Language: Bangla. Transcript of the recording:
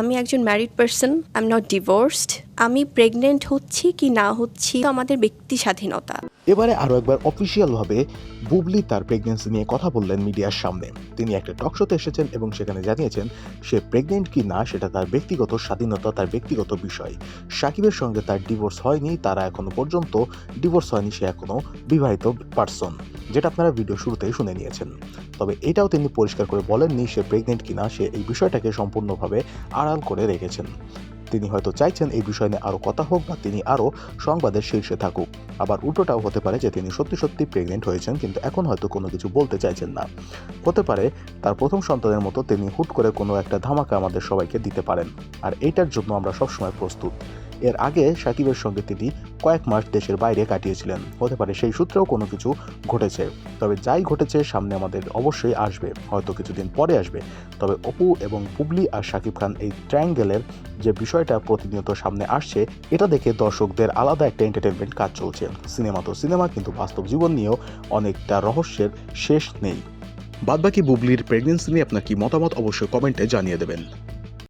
আমি একজন married person I am not divorced আমি প্রেগনেন্ট হচ্ছি কি না হচ্ছি আমাদের ব্যক্তি স্বাধীনতা এবারে আরও একবার অফিসিয়ালভাবে বুবলি তার প্রেগনেন্সি নিয়ে কথা বললেন মিডিয়ার সামনে। তিনি একটা টক শোতে এসেছেন এবং সেখানে জানিয়েছেন সে প্রেগনেন্ট কি না সেটা তার ব্যক্তিগত স্বাধীনতা, তার ব্যক্তিগত বিষয়। সাকিবের সঙ্গে তার ডিভোর্স হয়নি, তারা এখনও পর্যন্ত ডিভোর্স হয়নি, সে এখনও বিবাহিত পার্সন যেটা আপনারা ভিডিও শুরুতেই শুনে নিয়েছেন। তবে এটাও তিনি পরিষ্কার করে বলেননি সে প্রেগনেন্ট কিনা, সে এই বিষয়টাকে সম্পূর্ণভাবে আড়াল করে রেখেছেন। তিনি হয়তো চাইছেন এই বিষয় নিয়ে আরও কথা হোক বা তিনি আরও সংবাদের শীর্ষে থাকুক। আবার উল্টোটাও হতে পারে যে তিনি সত্যি সত্যি প্রেগনেন্ট হয়েছেন কিন্তু এখন হয়তো কোনো কিছু বলতে চাইছেন না। হতে পারে তার প্রথম সন্তানের মতো তিনি হুট করে কোনো একটা ধামাকা আমাদের সবাইকে দিতে পারেন। আর এইটার জন্য আমরা সবসময় প্রস্তুত। এর আগে সাকিবের সঙ্গে তিনি কয়েক মাস দেশের বাইরে কাটিয়েছিলেন। হতে পারে সেই সূত্রেও কোনো কিছু ঘটেছে। তবে যাই ঘটেছে, সামনে আমাদের অবশ্যই আসবে। হয়তো কিছুদিন পরে আসবে। তবে অপু এবং পুবলি আর শাকিব খান এই ট্রায়াঙ্গেলের যে বিষয়টা প্রতিনিয়ত সামনে আসছে, এটা দেখে দর্শকদের আলাদা একটা এন্টারটেনমেন্ট কাজ চলছে। সিনেমা তো সিনেমা, কিন্তু বাস্তব জীবন নিয়েও অনেকটা রহস্যের শেষ নেই। বাদবাকি বুবলির প্রেগনেন্সি নিয়ে আপনার কি মতামত অবশ্যই কমেন্টে জানিয়ে দেবেন।